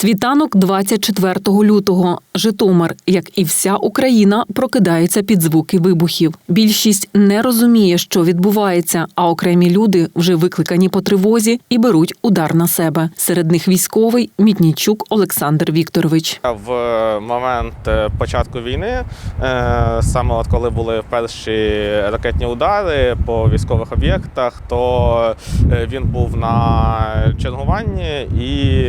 Світанок 24 лютого. Житомир, як і вся Україна, прокидається під звуки вибухів. Більшість не розуміє, що відбувається, а окремі люди вже викликані по тривозі і беруть удар на себе. Серед них військовий Мітнічук Олександр Вікторович. В момент е, початку війни, е, саме от коли були перші ракетні удари по військових об'єктах, то е, він був на чергуванні і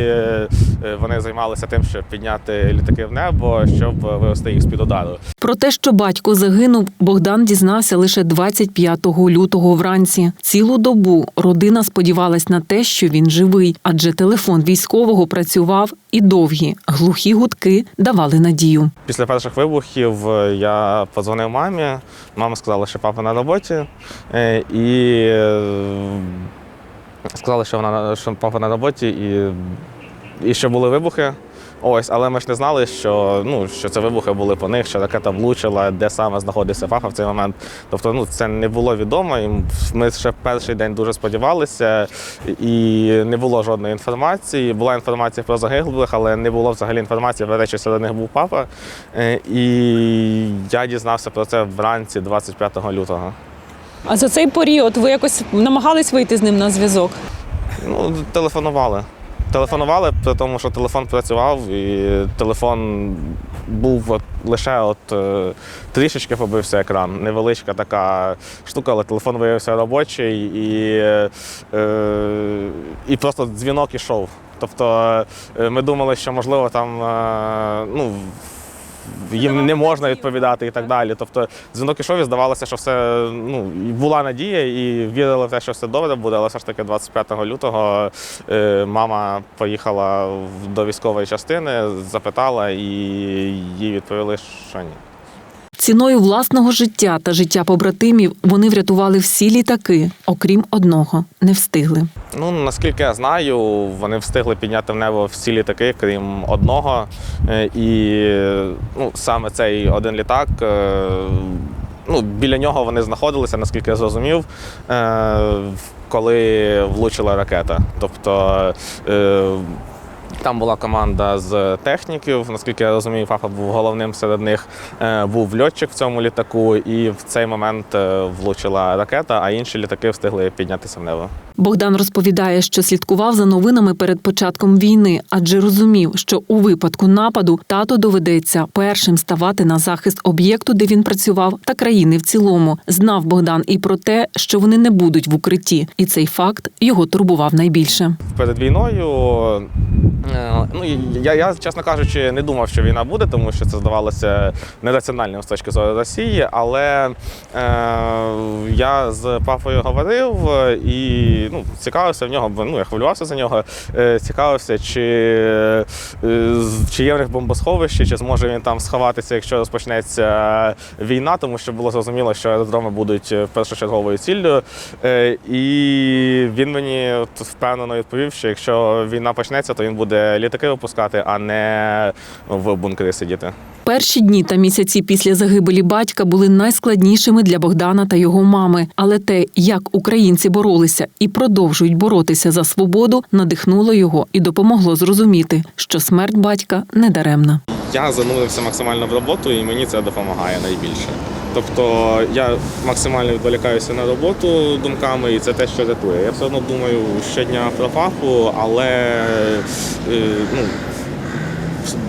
вони займалися тим, щоб підняти літаки в небо, щоб вивести їх з-під удару. Про те, що батько загинув, Богдан дізнався лише 25 лютого вранці. Цілу добу родина сподівалась на те, що він живий, адже телефон військового працював і довгі глухі гудки давали надію. Після перших вибухів е, я подзвонив мамі. Мама сказала, що папа на роботі. е, І е, сказали, що вона що папа на роботі і, і що були вибухи. Ось, але ми ж не знали, що, ну, що це вибухи були по них, що ракета влучила, де саме знаходився папа в цей момент. Тобто ну, це не було відомо. І ми ще перший день дуже сподівалися, і не було жодної інформації. Була інформація про загиблих, але не було взагалі інформації про те, що серед них був папа. Е, І я дізнався про це вранці 25 лютого. А за цей період ви якось намагались вийти з ним на зв'язок? Ну, телефонували. Телефонували, при тому, що телефон працював, і телефон був от лише от е, трішечки побився екран. Невеличка така штука, але телефон виявився робочий і, е, і просто дзвінок ішов. Тобто е, ми думали, що можливо там е, ну, їм не можна відповідати і так далі. Тобто дзвінок ішов і здавалося, що все ну була надія, і вірили в те, що все добре буде. Але все ж таки 25 лютого е, мама поїхала до військової частини, запитала, і їй відповіли, що ні. Ціною власного життя та життя побратимів вони врятували всі літаки, окрім одного, не встигли. Ну, наскільки я знаю, вони встигли підняти в небо всі літаки, крім одного. Е, І ну, саме цей один літак. е, Ну, біля нього вони знаходилися, наскільки я зрозумів, е, коли влучила ракета. Тобто там була команда з техніків. Наскільки я розумію, папа був головним серед них. Е, Був льотчик в цьому літаку, і в цей момент е, влучила ракета, а інші літаки встигли піднятися в небо. Богдан розповідає, що слідкував за новинами перед початком війни, адже розумів, що у випадку нападу тато доведеться першим ставати на захист об'єкту, де він працював, та країни в цілому. Знав Богдан і про те, що вони не будуть в укритті, і цей факт його турбував найбільше. перед війною. Е, Ну, я, я, чесно кажучи, не думав, що війна буде, тому що це здавалося нераціональним з точки зору Росії. Але е, я з папою говорив е, і ну, цікавився в нього, бо ну, я хвилювався за нього. Е, цікавився, чи, е, чи є в них бомбосховище, чи зможе він там сховатися, якщо розпочнеться війна, тому що було зрозуміло, що аеродроми будуть е, першочерговою ціллю. Е, І він мені впевнено відповів, що якщо війна почнеться, то він буде літаки випускати, а не в бункері сидіти. Перші дні та місяці після загибелі батька були найскладнішими для Богдана та його мами. Але те, як українці боролися і продовжують боротися за свободу, надихнуло його і допомогло зрозуміти, що смерть батька не даремна. Я занурився максимально в роботу, і мені це допомагає найбільше. Тобто я максимально відволікаюся на роботу думками, і це те, що рятує. Я все одно думаю щодня про фаху, але е, ну,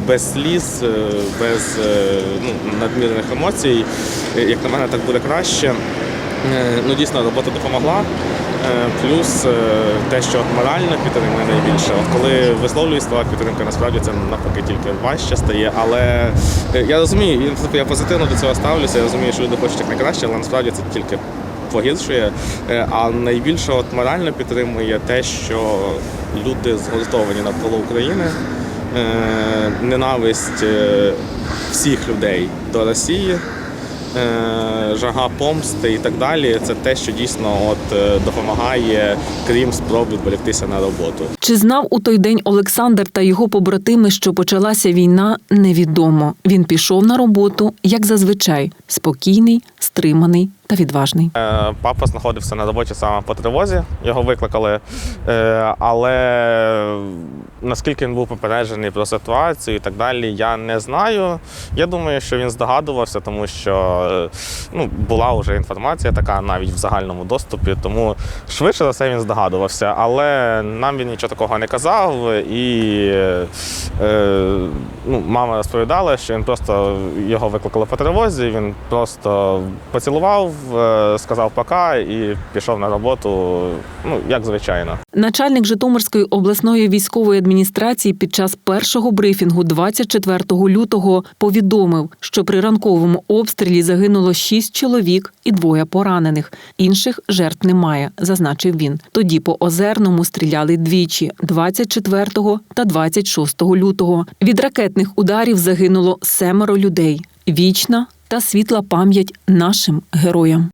без сліз, е, без е, ну, надмірних емоцій, як на мене, так буде краще. Е, Ну, дійсно, робота допомогла. Е, Плюс е, те, що морально підтримує найбільше. От коли висловлюю слова підтримки, насправді це навпаки тільки важче стає. Але я розумію, я позитивно до цього ставлюся. Я розумію, що люди хочуть як найкраще, але насправді це тільки погіршує. А найбільше от морально підтримує те, що люди згуртовані навколо України. Ненависть всіх людей до Росії жага помсти і так далі. Це те, що дійсно от е, допомагає, крім спроб відволіктися на роботу. Чи знав у той день Олександр та його побратими, що почалася війна, невідомо. Він пішов на роботу, як зазвичай, спокійний, стриманий та відважний. Е, Папа знаходився на роботі саме по тривозі, його викликали. Е, Але наскільки він був попереджений про ситуацію і так далі, я не знаю. Я думаю, що він здогадувався, тому що е, ну, була вже інформація така навіть в загальному доступі, тому швидше за все він здогадувався. Але нам він нічого такого не казав. І ну, мама розповідала, що він просто його викликали по тривозі, він просто поцілував, сказав пока і пішов на роботу, ну, як звичайно. Начальник Житомирської обласної військової адміністрації під час першого брифінгу 24 лютого повідомив, що при ранковому обстрілі загинуло шість чоловік і двоє поранених. Інших жертв немає, зазначив він. Тоді по озерному стріляли двічі 24 та 26 лютого. Від ракетних ударів загинуло семеро людей. Вічна та світла пам'ять нашим героям.